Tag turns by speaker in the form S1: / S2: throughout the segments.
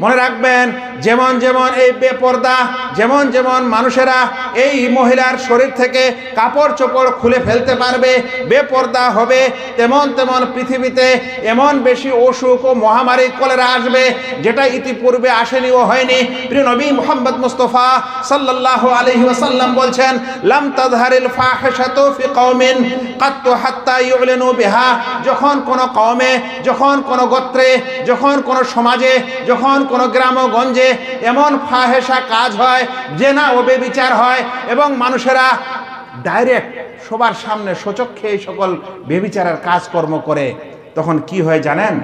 S1: মনে রাখবেন যেমন যেমন এই বেপর্দা যেমন যেমন মানুষেরা এই মহিলার শরীর থেকে কাপড় চোপড় খুলে ফেলতে পারবে, বেপর্দা হবে, তেমন তেমন পৃথিবীতে এমন বেশি অসুখ ও মহামারী কলেরা আসবে যেটা ইতিপূর্বে আসেনি ও হয়নি। প্রিয় নবী মোহাম্মদ মুস্তফা সাল্লাল্লাহু আলাইহি ওয়াসাল্লাম বলছেন, লাম ফি কওমিন হাত্তা যখন কোন কওমে, যখন কোন গোত্রে, যখন কোন সমাজে, যখন কোন গ্রামগঞ্জে এমন ফাহেসা কাজ হয় জেনা ও বেবিচার হয় এবং মানুষেরা ডাইরেক্ট সবার সামনে সচক্ষে এই সকল বেবিচারের কাজকর্ম করে, তখন কি হয় জানেন?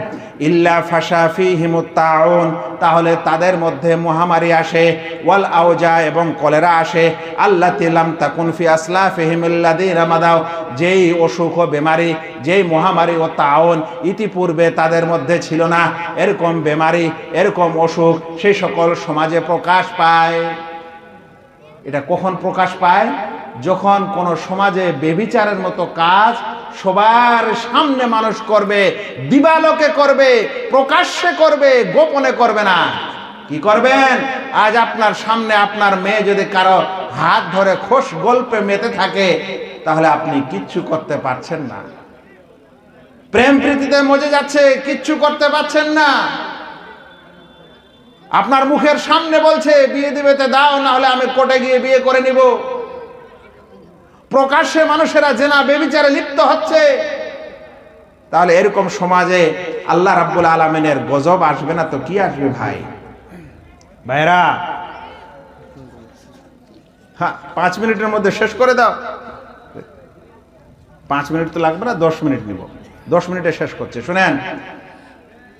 S1: ইল্লা ফাশাফি হিমুত্তাউন তাহলে তাদের মধ্যে মহামারী আসে, ওয়াল আওজা এবং কলেরা আসে। আল্লাহ তিলাম তাকুন ফি আসলাফিহিমিল্লাদি রামাদাও যেই অসুখ ও বেমারি, যেই মহামারী ও তাউন ইতিপূর্বে তাদের মধ্যে ছিল না। এরকম বেমারি, এরকম অসুখ, সেই সকল সমাজে প্রকাশ পায়। এটা কখন প্রকাশ পায়? যখন কোন সমাজে বেবিচারের মতো কাজ সবার সামনে মানুষ করবে, দিবালোকে করবে, প্রকাশ্যে করবে, গোপনে করবে না। কি করবেন? আজ আপনার সামনে আপনার মেয়ে যদি কারও হাত ধরে খোশ গল্পে মেতে থাকে, তাহলে আপনি কিচ্ছু করতে পারছেন না। প্রেম প্রীতিতে মজে যাচ্ছে, কিচ্ছু করতে পারছেন না। আপনার মুখের সামনে বলছে, বিয়ে দিবেতে দাও না হলে আমি কোর্টে গিয়ে বিয়ে করে নিব। প্রকাশ্যে মানুষেরা জেনা বেবিচারে লিপ্ত হচ্ছে। তাহলে এরকম সমাজে আল্লাহ রাব্বুল আলমিনের গজব আসবে না তো কি আসবে ভাই? ভাইরা হ্যাঁ পাঁচ মিনিটের মধ্যে শেষ করে দাও। পাঁচ মিনিট তো লাগবে না, দশ মিনিট নিব। দশ মিনিটে শেষ করছে, শুনেন।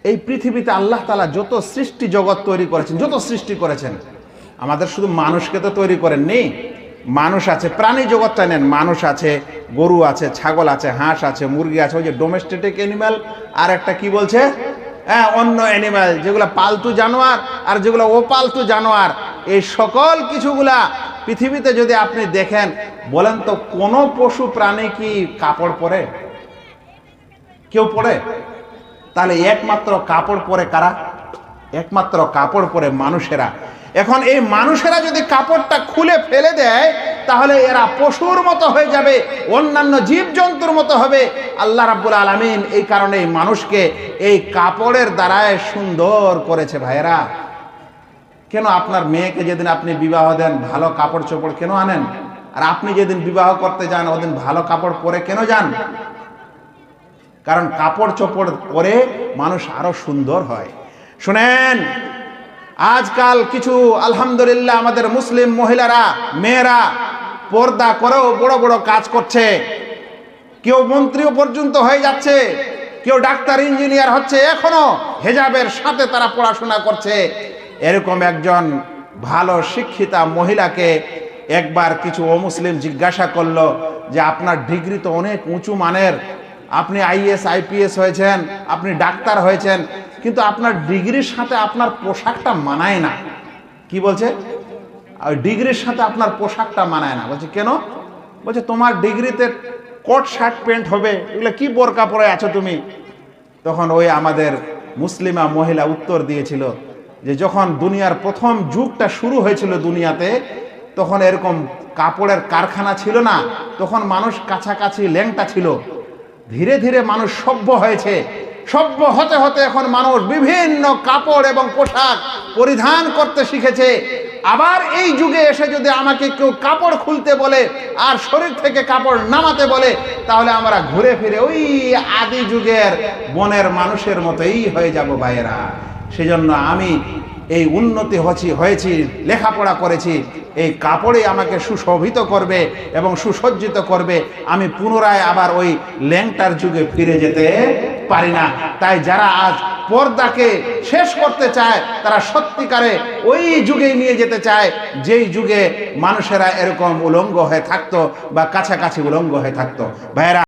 S1: এই পৃথিবীতে আল্লাহ তালা যত সৃষ্টি জগৎ তৈরি করেছেন, যত সৃষ্টি করেছেন, আমাদের শুধু মানুষকে তো তৈরি করেননি, মানুষ আছে, প্রাণী জগৎটা নেন, মানুষ আছে, গরু আছে, ছাগল আছে, হাঁস আছে, মুরগি আছে, ওই যে ডোমেস্টিক অ্যানিম্যাল আর একটা কি বলছে? হ্যাঁ অন্য অ্যানিম্যাল যেগুলো পালতু জানোয়ার আর যেগুলো অপালতু জানোয়ার, এই সকল কিছুগুলা পৃথিবীতে যদি আপনি দেখেন, বলেন তো কোনো পশু প্রাণী কি কাপড় পরে? কেউ পরে? তাহলে একমাত্র কাপড় পরে কারা? একমাত্র কাপড় পরে মানুষেরা। এখন এই মানুষেরা যদি কাপড়টা খুলে ফেলে দেয়, তাহলে এরা পশুর মতো হয়ে যাবে, অন্যান্য জীবজন্তুর মতো হবে। আল্লাহ রাব্বুল আলমিন এই কারণে মানুষকে এই কাপড়ের দ্বারায় সুন্দর করেছে ভাইয়েরা। কেন আপনার মেয়েকে যেদিন আপনি বিবাহ দেন, ভালো কাপড় চোপড় কেন আনেন? আর আপনি যেদিন বিবাহ করতে যান, ওদিন ভালো কাপড় পরে কেন যান? কারণ কাপড় চোপড় পরে মানুষ আরও সুন্দর হয়। শুনেন, আজকাল কিছু আলহামদুলিল্লাহ আমাদের মুসলিম মহিলারা, মেয়েরা পর্দা করেও বড় বড় কাজ করছে। কেউ মন্ত্রীও পর্যন্ত হয়ে যাচ্ছে, কেউ ডাক্তার, ইঞ্জিনিয়ার হচ্ছে, এখনও হেজাবের সাথে তারা পড়াশোনা করছে। এরকম একজন ভালো শিক্ষিতা মহিলাকে একবার কিছু অমুসলিম জিজ্ঞাসা করল যে, আপনার ডিগ্রি তো অনেক উঁচু মানের। আপনি আইএস আইপিএস হয়েছেন, আপনি ডাক্তার হয়েছেন, কিন্তু আপনার ডিগ্রির সাথে আপনার পোশাকটা মানায় না। কি বলছে? ডিগ্রির সাথে আপনার পোশাকটা মানায় না। বলছে, কেন? বলছে, তোমার ডিগ্রিতে কোট, শার্ট, প্যান্ট হবে। এগুলো কি বোরকা পরে আছো তুমি? তখন ওই আমাদের মুসলিমা মহিলা উত্তর দিয়েছিল যে, যখন দুনিয়ার প্রথম যুগটা শুরু হয়েছিল দুনিয়াতে, তখন এরকম কাপড়ের কারখানা ছিল না। তখন মানুষ কাছাকাছি ল্যাংটা ছিল। ধীরে ধীরে মানুষ সভ্য হয়েছে। সভ্য হতে হতে এখন মানুষ বিভিন্ন কাপড় এবং পোশাক পরিধান করতে শিখেছে। আবার এই যুগে এসে যদি আমাকে কেউ কাপড় খুলতে বলে আর শরীর থেকে কাপড় নামাতে বলে, তাহলে আমরা ঘুরে ফিরে ওই আদি যুগের বনের মানুষের মতোই হয়ে যাব ভাইয়েরা। সেজন্য আমি এই উন্নতি হচ্ছি হয়েছি, লেখাপড়া করেছি, এই কাপড়ে আমাকে সুশোভিত করবে এবং সুসজ্জিত করবে, আমি পুনরায় আবার ওই ল্যাংটার যুগে ফিরে যেতে পারি না। তাই যারা আজ পর্দাকে শেষ করতে চায়, তারা সত্যিকারে ওই যুগে নিয়ে যেতে চায়, যেই যুগে মানুষেরা এরকম উলঙ্গ হয়ে থাকতো বা কাছাকাছি উলঙ্গ হয়ে থাকতো। ভাইয়েরা